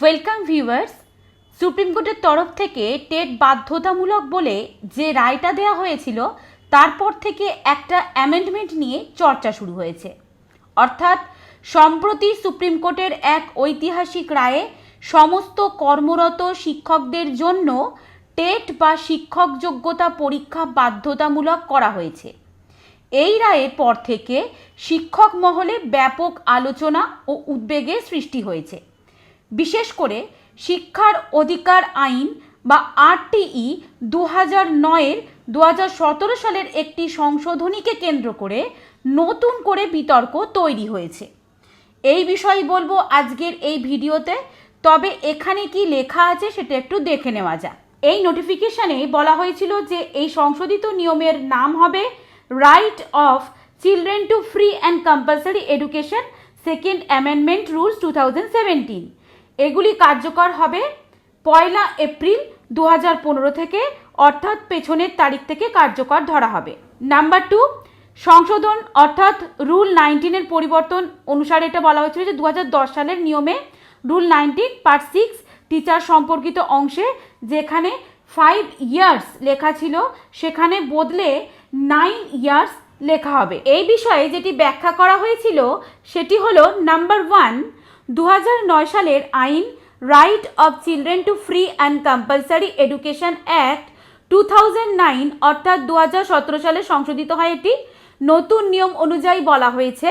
Welcome viewers supreme কোর্টের তরফ থেকে টেট বাধ্যতামূলক বলে যে রায়টা দেওয়া হয়েছিল, তারপর থেকে একটা অ্যামেন্ডমেন্ট নিয়ে চর্চা শুরু হয়েছে। অর্থাৎ, সম্প্রতি সুপ্রিম কোর্টের এক ঐতিহাসিক রায়ে সমস্ত কর্মরত শিক্ষকদের জন্য টেট বা শিক্ষক যোগ্যতা পরীক্ষা বাধ্যতামূলক করা হয়েছে। এই রায়ের পর থেকে শিক্ষক মহলে ব্যাপক আলোচনা ও উদ্বেগের সৃষ্টি হয়েছে। বিশেষ করে শিক্ষার অধিকার আইন বা আরটিই দু হাজার নয়ের দু হাজার সতেরো সালের একটি সংশোধনীকে কেন্দ্র করে নতুন করে বিতর্ক তৈরি হয়েছে। এই বিষয় বলব আজকের এই ভিডিওতে, তবে এখানে কি লেখা আছে সেটা একটু দেখে নেওয়া যাক। এই নোটিফিকেশনে বলা হয়েছিল যে এই সংশোধিত নিয়মের নাম হবে right of children to free and compulsory education second amendment rules two thousand seventeen এগুলি কার্যকর হবে পয়লা এপ্রিল দু পনেরো থেকে, অর্থাৎ পেছনের তারিখ থেকে কার্যকর ধরা হবে। নাম্বার টু সংশোধন, অর্থাৎ রুল নাইনটিনের পরিবর্তন অনুসারে এটা বলা হয়েছিল যে দু হাজার দশ সালের নিয়মে rule nineteen part six teacher সম্পর্কিত অংশে যেখানে ফাইভ ইয়ার্স লেখা ছিল, সেখানে বদলে নাইন ইয়ার্স লেখা হবে। এই বিষয়ে যেটি ব্যাখ্যা করা হয়েছিল, সেটি হলো নাম্বার ওয়ান দু সালের আইন right of children to free and compulsory education act two অর্থাৎ দু হাজার সতেরো সালে সংশোধিত হয় এটি। নতুন নিয়ম অনুযায়ী বলা হয়েছে,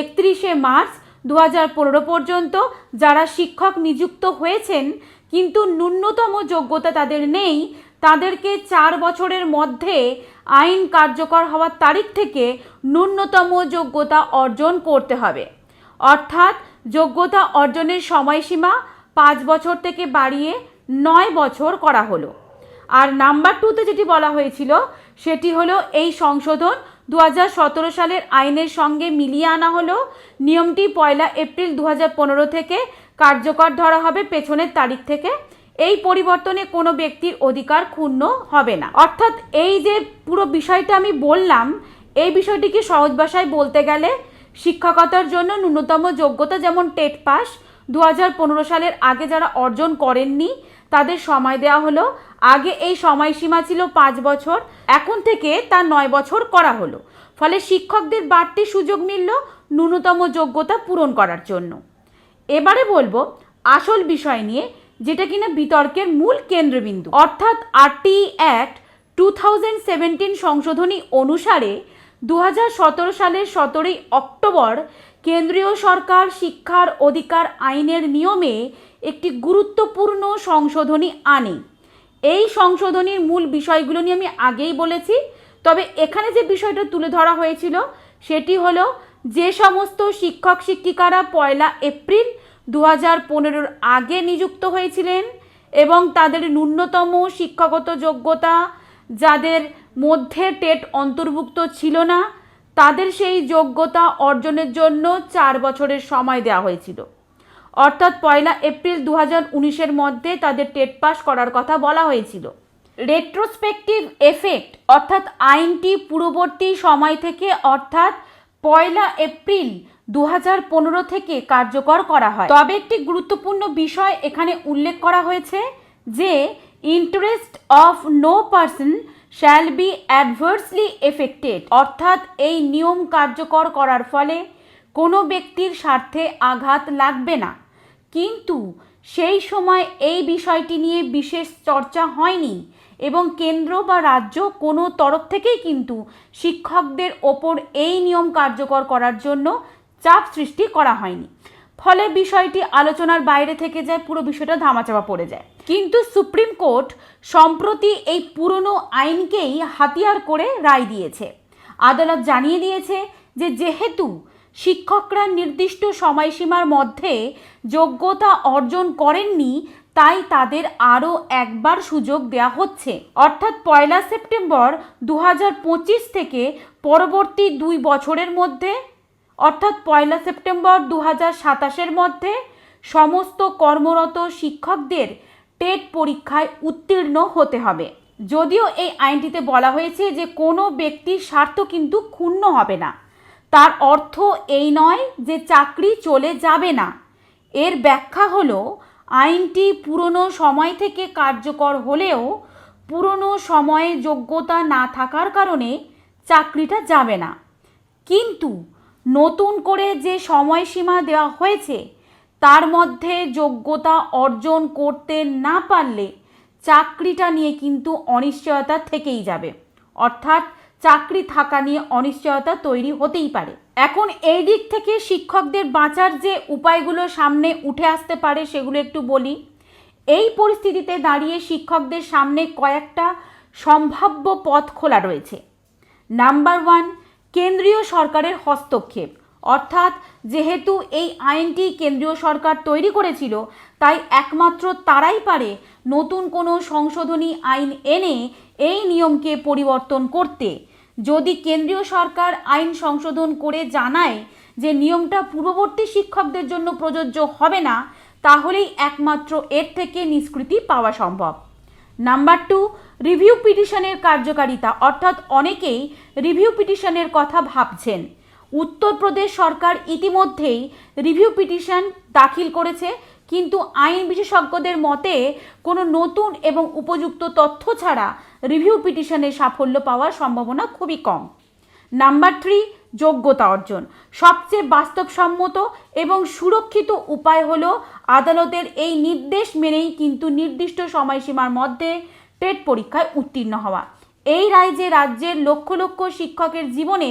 একত্রিশে মার্চ দু হাজার পনেরো পর্যন্ত যারা শিক্ষক নিযুক্ত হয়েছেন, কিন্তু ন্যূনতম যোগ্যতা তাদের নেই, তাদেরকে চার বছরের মধ্যে আইন কার্যকর হওয়ার তারিখ থেকে ন্যূনতম যোগ্যতা অর্জন করতে হবে। অর্থাৎ যোগ্যতা অর্জনের সময়সীমা পাঁচ বছর থেকে বাড়িয়ে নয় বছর করা হলো। আর নাম্বার টুতে যেটি বলা হয়েছিল, সেটি হলো এই সংশোধন দু হাজার সতেরো সালের আইনের সঙ্গে মিলিয়ে আনা হলো। নিয়মটি পয়লা এপ্রিল দু হাজার পনেরো থেকে কার্যকর ধরা হবে পেছনের তারিখ থেকে। এই পরিবর্তনে কোনো ব্যক্তির অধিকার ক্ষুণ্ণ হবে না। অর্থাৎ এই যে পুরো বিষয়টা আমি বললাম, এই বিষয়টিকে সহজ ভাষায় বলতে গেলে শিক্ষকতার জন্য ন্যূনতম যোগ্যতা যেমন টেট পাস দু হাজার পনেরো সালের আগে যারা অর্জন করেননি, তাদের সময় দেওয়া হলো। আগে এই সময়সীমা ছিল পাঁচ বছর, এখন থেকে তা নয় বছর করা হলো। ফলে শিক্ষকদের বাড়তি সুযোগ মিলল ন্যূনতম যোগ্যতা পূরণ করার জন্য। এবারে বলব, আসল বিষয় নিয়ে, যেটা কিনা বিতর্কের মূল কেন্দ্রবিন্দু। অর্থাৎ আরটি অ্যাক্ট টু সংশোধনী অনুসারে দু হাজার সতেরো সালের সতেরোই অক্টোবর কেন্দ্রীয় সরকার শিক্ষার অধিকার আইনের নিয়মে একটি গুরুত্বপূর্ণ সংশোধনী আনে। এই সংশোধনীর মূল বিষয়গুলো নিয়ে আমি আগেই বলেছি, তবে এখানে যে বিষয়টা তুলে ধরা হয়েছিল, সেটি হলো যে সমস্ত শিক্ষক শিক্ষিকারা পয়লা এপ্রিল দু হাজার পনেরোর আগে নিযুক্ত হয়েছিলেন এবং তাদের ন্যূনতম শিক্ষাগত যোগ্যতা, যাদের মধ্যে টেট অন্তর্ভুক্ত ছিল না। তাদের সেই যোগ্যতা অর্জনের জন্য চার বছরের সময় দেওয়া হয়েছিল। অর্থাৎ পয়লা এপ্রিল দু হাজার উনিশের মধ্যে তাদের টেট পাস করার কথা বলা হয়েছিল। রেট্রোস্পেকটিভ এফেক্ট, অর্থাৎ আইনটি পূর্ববর্তী সময় থেকে, অর্থাৎ পয়লা এপ্রিল দু হাজার পনেরো থেকে কার্যকর করা হয়। তবে একটি গুরুত্বপূর্ণ বিষয় এখানে উল্লেখ করা হয়েছে যে interest of no person shall be adversely affected অর্থাৎ এই নিয়ম কার্যকর করার ফলে কোনো ব্যক্তির স্বার্থে আঘাত লাগবে না। কিন্তু সেই সময় এই বিষয়টি নিয়ে বিশেষ চর্চা হয়নি এবং কেন্দ্র বা রাজ্য কোনো তরফ থেকেই কিন্তু শিক্ষকদের ওপর এই নিয়ম কার্যকর করার জন্য চাপ সৃষ্টি করা হয়নি। ফলে বিষয়টি আলোচনার বাইরে থেকে যায়, পুরো বিষয়টা ধামাচাপা পড়ে যায়। কিন্তু সুপ্রিম কোর্ট সম্প্রতি এই পুরনো আইনকেই হাতিয়ার করে রায় দিয়েছে। আদালত জানিয়ে দিয়েছে যে, যেহেতু শিক্ষকরা নির্দিষ্ট সময়সীমার মধ্যে যোগ্যতা অর্জন করেননি, তাই তাদের আরও একবার সুযোগ দেওয়া হচ্ছে। অর্থাৎ পয়লা সেপ্টেম্বর দু হাজার পঁচিশ থেকে পরবর্তী দুই বছরের মধ্যে অর্থাৎ পয়লা সেপ্টেম্বর দু হাজার সাতাশের মধ্যে সমস্ত কর্মরত শিক্ষকদের টেট পরীক্ষায় উত্তীর্ণ হতে হবে। যদিও এই আইনটিতে বলা হয়েছে যে কোনো ব্যক্তির স্বার্থ কিন্তু ক্ষুণ্ণ হবে না। তার অর্থ এই নয় যে চাকরি চলে যাবে না। এর ব্যাখ্যা হলো, আইনটি পুরনো সময় থেকে কার্যকর হলেও পুরনো সময়ে যোগ্যতা না থাকার কারণে চাকরিটা যাবে না। কিন্তু নতুন করে যে সময়সীমা দেওয়া হয়েছে, তার মধ্যে যোগ্যতা অর্জন করতে না পারলে চাকরিটা নিয়ে কিন্তু অনিশ্চয়তা থেকেই যাবে। অর্থাৎ চাকরি থাকা নিয়ে অনিশ্চয়তা তৈরি হতেই পারে। এখন এই দিক থেকে শিক্ষকদের বাঁচার যে উপায়গুলো সামনে উঠে আসতে পারে সেগুলো একটু বলি। এই পরিস্থিতিতে দাঁড়িয়ে শিক্ষকদের সামনে কয়েকটা সম্ভাব্য পথ খোলা রয়েছে। নাম্বার ওয়ান কেন্দ্রীয় সরকারের হস্তক্ষেপ। অর্থাৎ, যেহেতু এই আইনটি কেন্দ্রীয় সরকার তৈরি করেছিল, তাই একমাত্র তারাই পারে নতুন কোনো সংশোধনী আইন এনে এই নিয়মকে পরিবর্তন করতে। যদি কেন্দ্রীয় সরকার আইন সংশোধন করে জানায় যে নিয়মটা পূর্ববর্তী শিক্ষকদের জন্য প্রযোজ্য হবে না, তাহলেই একমাত্র এর থেকে নিষ্কৃতি পাওয়া সম্ভব। নাম্বার টু রিভিউ পিটিশনের কার্যকারিতা। অর্থাৎ অনেকেই রিভিউ পিটিশনের কথা ভাবছেন। উত্তরপ্রদেশ সরকার ইতিমধ্যেই রিভিউ পিটিশন দাখিল করেছে, কিন্তু আইন বিশেষজ্ঞদের মতে কোনো নতুন এবং উপযুক্ত তথ্য ছাড়া রিভিউ পিটিশনের সাফল্য পাওয়ার সম্ভাবনা খুবই কম। নাম্বার থ্রি যোগ্যতা অর্জন। সবচেয়ে বাস্তবসম্মত এবং সুরক্ষিত উপায় হলো আদালতের এই নির্দেশ মেনেই কিন্তু নির্দিষ্ট সময়সীমার মধ্যে টেট পরীক্ষায় উত্তীর্ণ হওয়া। এই রায় যে রাজ্যের লক্ষ লক্ষ শিক্ষকের জীবনে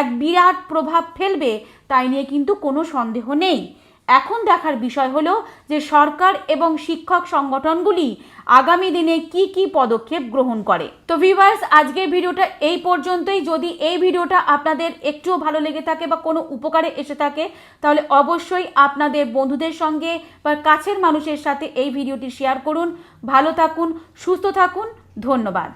এক বিরাট প্রভাব ফেলবে, তাই নিয়ে কিন্তু কোনো সন্দেহ নেই। এখন দেখার বিষয় হলো যে সরকার এবং শিক্ষক সংগঠনগুলি আগামী দিনে কি কি পদক্ষেপ গ্রহণ করে। তো ভিভার্স আজকের ভিডিওটা এই পর্যন্তই। যদি এই ভিডিওটা আপনাদের একটুও ভালো লেগে থাকে বা কোনো উপকারে এসে থাকে, তাহলে অবশ্যই আপনাদের বন্ধুদের সঙ্গে বা কাছের মানুষের সাথে এই ভিডিওটি শেয়ার করুন। ভালো থাকুন, সুস্থ থাকুন। ধন্যবাদ।